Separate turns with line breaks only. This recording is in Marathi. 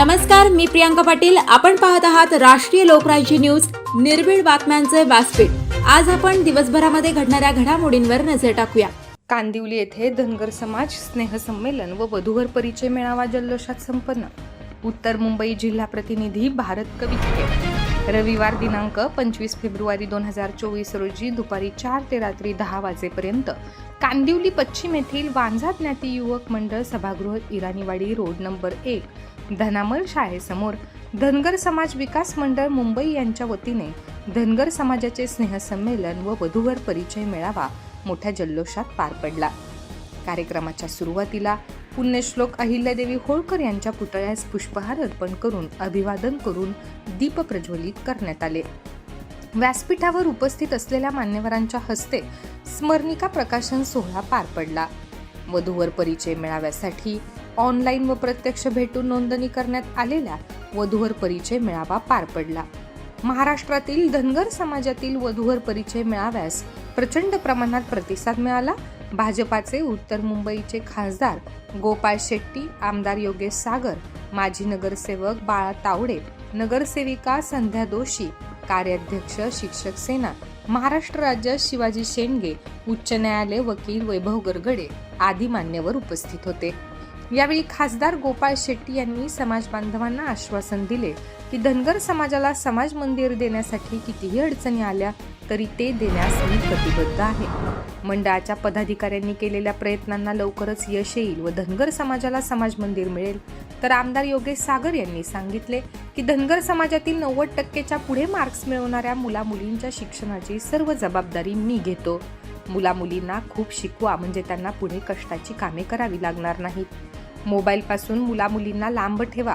नमस्कार मी प्रियांका पाटील. आपण पाहत आहात राष्ट्रीय लोकराज्य न्यूज निर्भीड बातम्यांचे व्यासपीठ. आज आपण दिवसभरामध्ये घडणाऱ्या घडामोडींवर नजर टाकूया.
कांदिवली येथे धनगर समाज स्नेहसंमेलन व वधूवर परिचय मेळावा जल्लोषात संपन्न. उत्तर मुंबई जिल्हा प्रतिनिधी भारत कवी रविवार दिनांक पंचवीस फेब्रुवारी दोन हजार चोवीस रोजी दुपारी चार ते रात्री दहा वाजेपर्यंत कांदिवली पश्चिम येथील वांझा ज्ञाती युवक मंडळ सभागृह इराणीवाडी रोड नंबर एक धनामल शाळेसमोर धनगर समाज विकास मंडळ मुंबई यांच्या वतीने धनगर समाजाचे स्नेहसंमेलन व वधूवर परिचय मेळावा मोठ्या जल्लोषात पार पडला. कार्यक्रमाच्या सुरुवातीला पुण्यश्लोक अहिल्यादेवी होळकर यांच्या पुतळ्यास पुष्पहार अर्पण करून अभिवादन करून दीप प्रज्वलित करण्यात आले. व्यासपीठावर उपस्थित असलेल्या मान्यवरांच्या हस्ते स्मरणिका प्रकाशन सोहळा पार पडला. वधूवर परिचय मेळाव्यासाठी ऑनलाईन व प्रत्यक्ष भेटून नोंदणी करण्यात आलेल्या वधूवर परिचय मेळावा पार पडला. महाराष्ट्रातील धनगर समाजातील वधूवर परिचय मेळाव्यास प्रचंड प्रमाणात प्रतिसाद मिळाला. भाजपाचे उत्तर मुंबईचे खासदार गोपाळ शेट्टी आमदार योगेश सागर माजी नगरसेवक बाळा तावडे नगरसेविका संध्या दोशी कार्याध्यक्ष शिक्षक सेना महाराष्ट्र राज्य शिवाजी शेंडगे उच्च न्यायालय वकील वैभव गरगडे आदी मान्यवर उपस्थित होते. यावेळी खासदार गोपाळ शेट्टी यांनी समाज बांधवांना आश्वासन दिले की धनगर समाजाला समाज मंदिर देण्यासाठी कितीही अडचणी आल्या तरी ते देण्यास मी कटिबद्ध आहे. मंडळाच्या पदाधिकाऱ्यांनी केलेल्या प्रयत्नांना लवकरच यश येईल व धनगर समाजाला समाज मंदिर मिळेल. तर आमदार योगेश सागर यांनी सांगितले की धनगर समाजातील नव्वद टक्केच्या पुढे मार्क्स मिळवणाऱ्या मुला मुलींच्या शिक्षणाची सर्व जबाबदारी मी घेतो. मुला मुलींना खूप शिकवा म्हणजे त्यांना पुढे कष्टाची कामे करावी लागणार नाहीत. मोबाईलपासून मुलामुलींना लांब ठेवा.